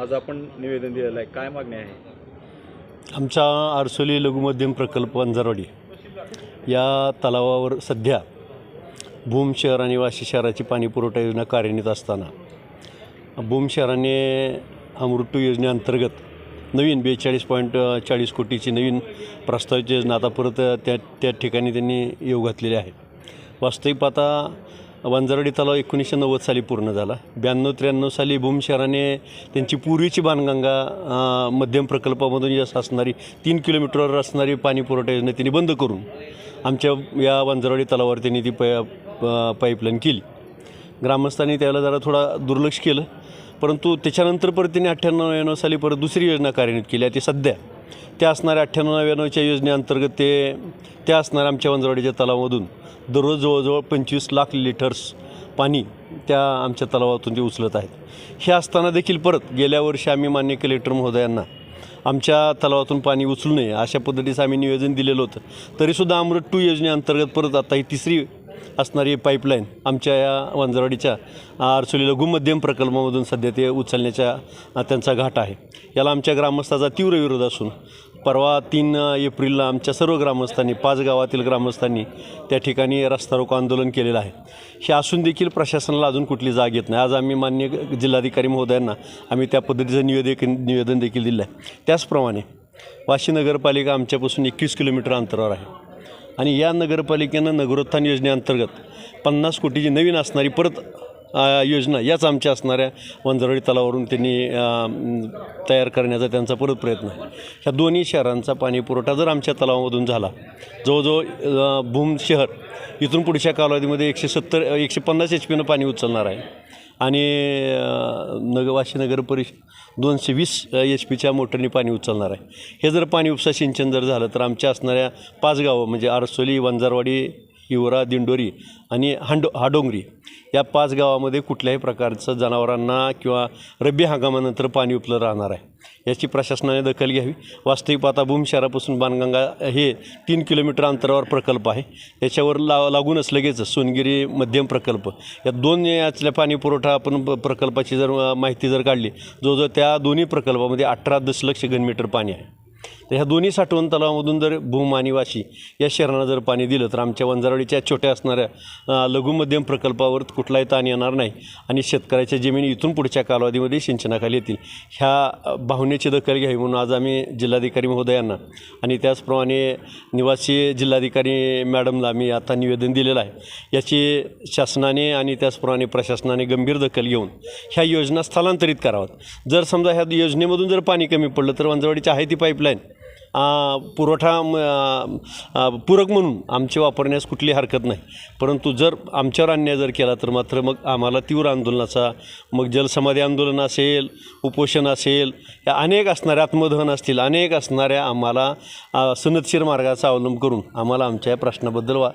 आज आपण निवेदन दिलेलं आहे. काय मागणी आहे? आमचा आरसोली लघुमध्यम प्रकल्प वंजारवाडी या तलावावर सध्या भूम शहर आणि वाशी शहराची पाणीपुरवठा योजना कार्यान्वित असताना भूम शहराने अमृत योजनेअंतर्गत नवीन बेचाळीस पॉईंट चाळीस कोटीची नवीन प्रस्तावित योजना आता परत त्या त्या ठिकाणी त्यांनी येऊ घातलेली आहे. वास्तविक पाहता वंजारवाडी तलाव एकोणीसशे नव्वद साली पूर्ण झाला. ब्याण्णव त्र्याण्णव साली भूम शहराने त्यांची पूर्वीची बाणगंगा मध्यम प्रकल्पामधून यश असणारी तीन किलोमीटरवर असणारी पाणी पुरवठा योजना त्यांनी बंद करून आमच्या या वंजारवाडी तलावावर त्यांनी ती पै पाईपलाईन केली. ग्रामस्थांनी त्याला जरा थोडा दुर्लक्ष केलं परंतु त्याच्यानंतर परत त्यांनी अठ्ठ्याण्णव साली परत दुसरी योजना कार्यान्वित केली आहे ती सध्या. त्या असणाऱ्या अठ्ठ्याण्णव नव्याण्णवच्या योजनेअंतर्गत ते त्या असणाऱ्या आमच्या वंजवाडीच्या तलावामधून दररोज जवळजवळ पंचवीस लाख लिटर्स पाणी त्या आमच्या तलावातून ते उचलत आहेत. हे असताना देखील परत गेल्या वर्षी आम्ही मान्य कलेक्टर महोदयांना आमच्या तलावातून पाणी उचलू नये अशा पद्धतीचं आम्ही नियोजन दिलेलं होतं. तरीसुद्धा अमृत टू योजनेअंतर्गत परत आता ही तिसरी असणारी पाईपलाईन आमच्या या वंजरवाडीच्या आरसोली लघु मध्यम प्रकल्पामधून सध्या ते उचलण्याच्या त्यांचा घाट आहे. याला आमच्या ग्रामस्थाचा तीव्र विरोध असून परवा तीन एप्रिलला आमच्या सर्व ग्रामस्थांनी पाच गावातील ग्रामस्थांनी त्या ठिकाणी रस्ता रोको आंदोलन केलेलं आहे. हे असून देखील प्रशासनाला अजून कुठली जाग येत नाही. आज आम्ही मान्य जिल्हाधिकारी महोदयांना आम्ही त्या पद्धतीचं निवेदन निवेदन देखील दिलं आहे त्याचप्रमाणे वाशी नगरपालिका आमच्यापासून एकवीस किलोमीटर अंतरावर आहे. आणि या नगरपालिकेनं नगरोत्थान योजनेअंतर्गत पन्नास कोटीची नवीन असणारी परत योजना याच आमच्या असणाऱ्या वंजरवाडी तलावावरून त्यांनी तयार करण्याचा त्यांचा परत प्रयत्न आहे. ह्या दोन्ही शहरांचा पाणीपुरवठा जर आमच्या तलावामधून झाला जवळजवळ भूम शहर इथून पुढच्या कालावधीमध्ये एकशे सत्तर एकशे पन्नास एच पीनं पाणी उचलणार आहे. आणि अ, नगर परिषद दोनशे वीस एच पीच्या मोटरने पाणी उचलणार आहे. हे जर पाणी उपसा सिंचन जर झालं तर आमच्या असणाऱ्या पाच गावं म्हणजे आरसोली वंजारवाडी हिवरा दिंडोरी आणि हांडो हाडोंगरी या पाच गावामध्ये कुठल्याही प्रकारचं जनावरांना किंवा रब्बी हंगामानंतर पाणी उपलब्ध राहणार आहे. याची प्रशासनाने दखल घ्यावी. वास्तविक पाहता भूम शहरापासून बाणगंगा हे तीन किलोमीटर अंतरावर प्रकल्प आहे. त्याच्यावर ला लागूनच लगेच सोनगिरी मध्यम प्रकल्प. या दोन यातल्या पाणी पुरवठा आपण प्रकल्पाची जर माहिती जर काढली जवळजवळ त्या दोन्ही प्रकल्पामध्ये अठरा दशलक्ष घनमीटर पाणी आहे. तर ह्या दोन्ही साठवण तलावामधून जर भूम आणि वाशी या शहरांना जर पाणी दिलं तर आमच्या वंजारवाडीच्या छोट्या असणाऱ्या लघुमध्यम प्रकल्पावर कुठलाही ताण येणार नाही. आणि शेतकऱ्याच्या जमिनी इथून पुढच्या कालावधीमध्ये सिंचनाखाली येतील. ह्या भावनेची दखल घ्यावी म्हणून आज आम्ही जिल्हाधिकारी महोदयांना आणि त्याचप्रमाणे निवासी जिल्हाधिकारी मॅडमला आम्ही आता निवेदन दिलेलं आहे. याची शासनाने आणि त्याचप्रमाणे प्रशासनाने गंभीर दखल घेऊन ह्या योजना स्थलांतरित कराव्यात. जर समजा ह्या योजनेमधून जर पाणी कमी पडलं तर वंजवाडीची आहे ती पाईपलाईन पुरवठा पूरक म्हणून आमचे वापरण्यास कुठली हरकत नाही. परंतु जर आमच्यावर अन्याय जर केला तर मात्र मग आम्हाला तीव्र आंदोलनाचा मग जलसमाधी आंदोलन असेल उपोषण असेल या अनेक असणाऱ्या आत्मदहन असतील अनेक असणाऱ्या आम्हाला सनदशीर मार्गाचा अवलंब करून आम्हाला आमच्या या प्रश्नाबद्दल वा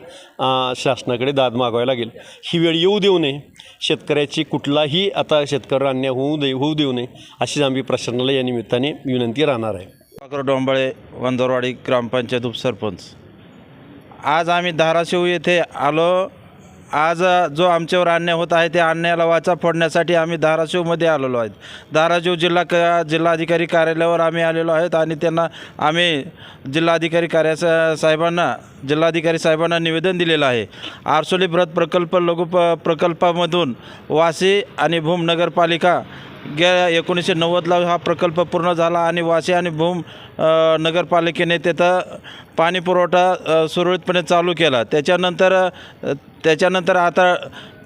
शासनाकडे दाद मागावी लागेल. ही वेळ येऊ देऊ नये. शेतकऱ्याची कुठलाही आता शेतकऱ्यावर अन्याय होऊ दे होऊ देऊ नये अशीच आम्ही प्रशासनाला या निमित्ताने विनंती राहणार आहे. डोंबाळे वंदरवाडी ग्रामपंचायत उपसरपंच. आज आम्ही धाराशिव येथे आलो. आज जो आमच्यावर अन्याय होत आहे त्या अन्यायाला वाचा फोडण्यासाठी आम्ही धाराशिवमध्ये आलेलो आहेत. धाराशिव जिल्हा क जिल्हाधिकारी कार्यालयावर आम्ही आलेलो आहेत आणि त्यांना आम्ही जिल्हाधिकारी कार्या साहेबांना जिल्हाधिकारी साहेबांना निवेदन दिलेलं आहे. आरसोली बृहत प्रकल्प लघु प प्रकल्पामधून वाशी आणि भूम नगरपालिका गे एकोणीसशे नव्वदला हा प्रकल्प पूर्ण झाला आणि वाशी आणि भूम नगरपालिकेने तिथं पाणी पुरवठा सुरळीतपणे चालू केला. त्याच्यानंतर त्याच्यानंतर आता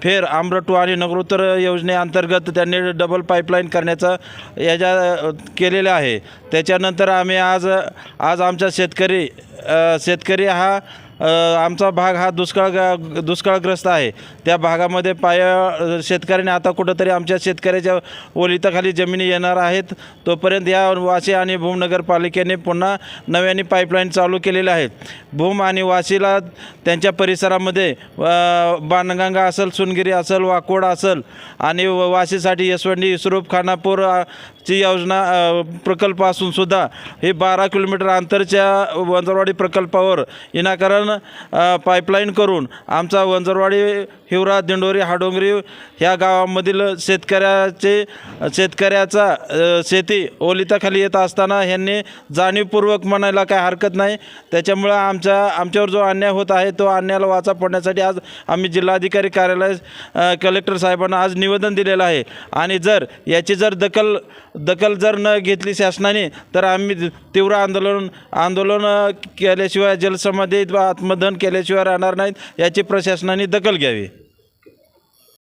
फेर आम्रटू आणि नगरोत्तर योजनेअंतर्गत त्यांनी डबल पाईपलाईन करण्याचं याच्या केलेलं आहे. त्याच्यानंतर आम्ही आज आज आमचा शेतकरी शेतकरी हा आमचा भाग हा दुष्काळ दुष्काळग्रस्त आहे. त्या भागामध्ये पाया शेतकऱ्याने आता कुठंतरी आमच्या शेतकऱ्याच्या ओलिताखाली जमिनी येणार आहेत. तोपर्यंत या वाशी आणि भूम नगरपालिकेने पुन्हा नव्याने पाईपलाईन चालू केलेल्या आहेत. भूम आणि वाशीला त्यांच्या परिसरामध्ये बाणगंगा असेल सुनगिरी असेल वाकोड असेल आणि व- वाशीसाठी यशवंडी इसरूप खानापूर ची योजना प्रकल्प असून सुद्धा हे बारा किलोमीटर अंतरच्या वंजरवाडी प्रकल्पावर विनाकारण पाईपलाईन करून आमचा वंजरवाडी हिवरा दिंडोरी हाडोंगरी ह्या गावामधील शेतकऱ्याचे शेतकऱ्याचा शेती ओलिताखाली येत असताना ह्यांनी जाणीवपूर्वक म्हणायला काय हरकत नाही. त्याच्यामुळं आमच्या आमच्यावर जो अन्याय होत आहे तो अन्यायाला वाचा पडण्यासाठी आज आम्ही जिल्हाधिकारी कार्यालय कलेक्टर साहेबांना आज निवेदन दिलेलं आहे. आणि जर याची जर दखल दखल जर न घेतली शासनाने तर आम्ही तीव्र आंदोलन आंदोलन केल्याशिवाय जलसमाधी आत्मदहन केल्याशिवाय राहणार नाहीत याची प्रशासनाने दखल घ्यावी.